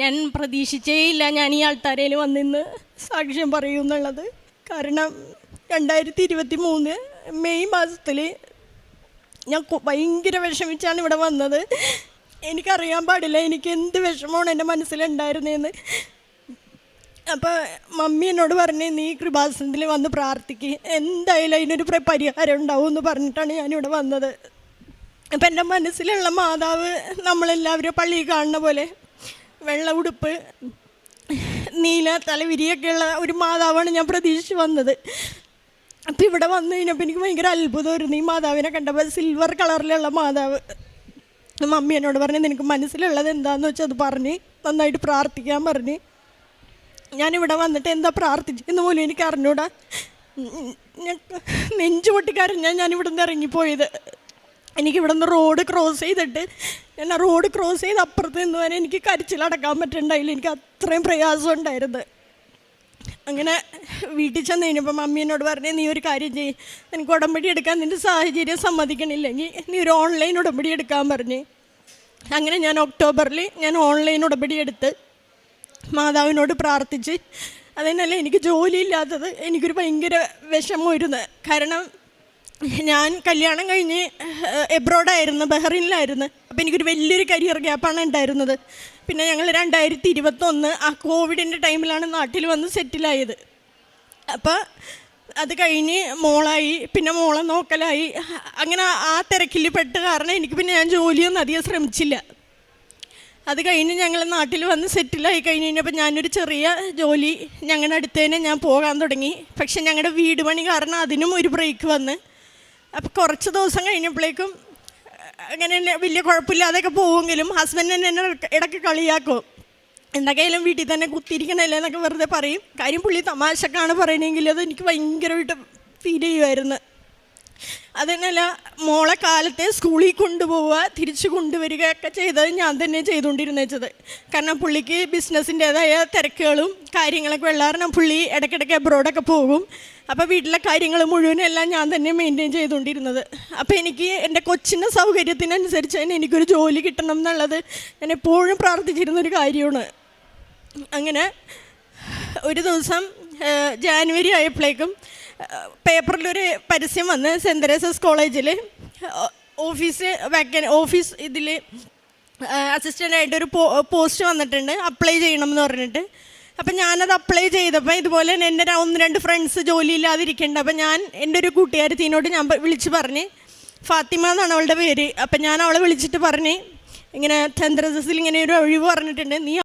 ഞാൻ പ്രതീക്ഷിച്ചേ ഇല്ല ഞാൻ ഈ ആൾത്താരയിൽ വന്നിന്ന് സാക്ഷ്യം പറയൂ എന്നുള്ളത്. കാരണം രണ്ടായിരത്തി ഇരുപത്തി മൂന്ന് മെയ് മാസത്തിൽ ഞാൻ ഭയങ്കര വിഷമിച്ചാണ് ഇവിടെ വന്നത്. എനിക്കറിയാൻ പാടില്ല എനിക്ക് എന്ത് വിഷമമാണ് എന്റെ മനസ്സിലുണ്ടായിരുന്നതെന്ന് അപ്പോൾ മമ്മി എന്നോട് പറഞ്ഞു നീ കൃപാസനത്തിൽ വന്ന് പ്രാർത്ഥിക്ക്. എന്തായാലും അതിനൊരു പരിഹാരം ഉണ്ടാവും എന്ന് പറഞ്ഞിട്ടാണ് ഞാനിവിടെ വന്നത്. അപ്പം എന്റെ മനസ്സിലുള്ള മാതാവ് നമ്മളെല്ലാവരും പള്ളിയിൽ കാണുന്ന പോലെ വെള്ള ഉടുപ്പ് നീല തലവിരിയൊക്കെയുള്ള ഒരു മാതാവാണ് ഞാൻ പ്രതീക്ഷിച്ച് വന്നത്. അപ്പം ഇവിടെ വന്നു കഴിഞ്ഞപ്പോൾ എനിക്ക് ഭയങ്കര അത്ഭുതമായിരുന്നു. ഈ മാതാവിനെ കണ്ടപ്പോൾ സിൽവർ കളറിലുള്ള മാതാവ്. മമ്മി എന്നോട് പറഞ്ഞു നിനക്ക് മനസ്സിലുള്ളത് എന്താണെന്ന് വെച്ചാൽ അത് പറഞ്ഞ് നന്നായിട്ട് പ്രാർത്ഥിക്കാൻ പറഞ്ഞ്. ഞാനിവിടെ വന്നിട്ട് എന്താ പ്രാർത്ഥിച്ചെന്ന് പോലും എനിക്ക് അറിഞ്ഞൂടാ. നെഞ്ചു പൊട്ടിക്കാരൻ ഞാൻ ഞാനിവിടെ നിന്ന് ഇറങ്ങിപ്പോയത്. എനിക്കിവിടെ നിന്ന് റോഡ് ക്രോസ് ചെയ്തിട്ട് ആ റോഡ് ക്രോസ് ചെയ്ത് അപ്പുറത്ത് നിന്ന് വരെ എനിക്ക് കരച്ചിലടക്കാൻ പറ്റുന്നുണ്ടായില്ല എനിക്ക് അത്രയും പ്രയാസം ഉണ്ടായിരുന്നത്. അങ്ങനെ വീട്ടിൽ ചെന്ന് കഴിഞ്ഞപ്പോൾ മമ്മി പറഞ്ഞു നീ ഒരു കാര്യം ചെയ്യ്. എനിക്ക് ഉടമ്പടി എടുക്കാൻ നിന്റെ സാഹചര്യം സമ്മതിക്കണില്ലെങ്കിൽ നീ ഒരു ഓൺലൈൻ ഉടമ്പടി എടുക്കാൻ പറഞ്ഞ്. അങ്ങനെ ഞാൻ ഒക്ടോബറിൽ ഞാൻ ഓൺലൈൻ ഉടമ്പടി എടുത്ത് മാതാവിനോട് പ്രാർത്ഥിച്ച്. അതിനല്ല എനിക്ക് ജോലിയില്ലാത്തത്. എനിക്കൊരു ഭയങ്കര വിഷമമായിരുന്നു. കാരണം ഞാൻ കല്യാണം കഴിഞ്ഞ് എബ്രോഡായിരുന്നു ബഹ്റിനിലായിരുന്നു. അപ്പോൾ എനിക്കൊരു വലിയൊരു കരിയർ ഗ്യാപ്പാണ് ഉണ്ടായിരുന്നത്. പിന്നെ ഞങ്ങൾ രണ്ടായിരത്തി ഇരുപത്തൊന്ന് ആ കോവിഡിന്റെ ടൈമിലാണ് നാട്ടിൽ വന്ന് സെറ്റിലായത്. അപ്പോൾ അത് കഴിഞ്ഞ് മോളായി പിന്നെ മോളെ നോക്കലായി. അങ്ങനെ ആ തിരക്കിൽ പെട്ട കാരണം എനിക്ക് പിന്നെ ഞാൻ ജോലിയൊന്നും അധികം ശ്രമിച്ചില്ല. അത് കഴിഞ്ഞ് ഞങ്ങൾ നാട്ടിൽ വന്ന് സെറ്റിലായി കഴിഞ്ഞ് കഴിഞ്ഞപ്പോൾ ഞാനൊരു ചെറിയ ജോലി ഞങ്ങളുടെ അടുത്തേനെ ഞാൻ പോകാൻ തുടങ്ങി. പക്ഷെ ഞങ്ങളുടെ വീട് പണി കാരണം അതിനും ഒരു ബ്രേക്ക് വന്ന്. അപ്പോൾ കുറച്ച് ദിവസം കഴിഞ്ഞപ്പോഴേക്കും അങ്ങനെ വലിയ കുഴപ്പമില്ലാതെയൊക്കെ പോവുമെങ്കിലും ഹസ്ബൻഡ് തന്നെ എന്നെ ഇടയ്ക്ക് കളിയാക്കും. എന്തൊക്കെയായാലും വീട്ടിൽ തന്നെ കുത്തിയിരിക്കണല്ലേ എന്നൊക്കെ വെറുതെ പറയും. കാര്യം പുള്ളി തമാശക്കാണ് പറയണമെങ്കിൽ അത് എനിക്ക് ഭയങ്കരമായിട്ട് ഫീൽ ചെയ്യുമായിരുന്നു. അതിനല്ല മോളെ കാലത്തെ സ്കൂളിൽ കൊണ്ടുപോവുക തിരിച്ചു കൊണ്ടുവരിക ഒക്കെ ചെയ്തത് ഞാൻ തന്നെ ചെയ്തുകൊണ്ടിരുന്നത് കാരണം പുള്ളിക്ക് ബിസിനസ്സിന്റേതായ തിരക്കുകളും കാര്യങ്ങളൊക്കെ ഉള്ള കാരണം പുള്ളി ഇടയ്ക്കിടയ്ക്ക് അബ്രോഡൊക്കെ പോകും. അപ്പോൾ വീട്ടിലെ കാര്യങ്ങൾ മുഴുവനെല്ലാം ഞാൻ തന്നെ മെയിന്റെയിൻ ചെയ്തുകൊണ്ടിരുന്നത്. അപ്പോൾ എനിക്ക് എന്റെ കൊച്ചിന്റെ സൗകര്യത്തിനനുസരിച്ച് തന്നെ എനിക്കൊരു ജോലി കിട്ടണം എന്നുള്ളത് ഞാൻ എപ്പോഴും പ്രാർത്ഥിച്ചിരുന്നൊരു കാര്യമാണ്. അങ്ങനെ ഒരു ദിവസം ജാനുവരി ആയപ്പോഴേക്കും പേപ്പറിലൊരു പരസ്യം വന്ന് സെന്റ് തെരേസസ് കോളേജിൽ ഓഫീസ് വാക്കൻ ഓഫീസ് ഇതിൽ അസിസ്റ്റന്റായിട്ടൊരു ഒരു പോസ്റ്റ് വന്നിട്ടുണ്ട് അപ്ലൈ ചെയ്യണം എന്ന് പറഞ്ഞിട്ട്. അപ്പം ഞാനത് അപ്ലൈ ചെയ്തപ്പോൾ ഇതുപോലെ തന്നെ എന്റെ ഒന്ന് രണ്ട് ഫ്രണ്ട്സ് ജോലി ഇല്ലാതിരിക്കുന്നുണ്ട് അപ്പം ഞാൻ എന്റെ ഒരു കൂട്ടുകാരത്തിനോട് ഞാൻ വിളിച്ച് പറഞ്ഞ് ഫാത്തിമ എന്നാണ് അവളുടെ പേര്. അപ്പം ഞാൻ അവളെ വിളിച്ചിട്ട് പറഞ്ഞ് ഇങ്ങനെ ചന്ദ്രസസിൽ ഇങ്ങനെ ഒരു ഒഴിവ് പറഞ്ഞിട്ടുണ്ട്. നീ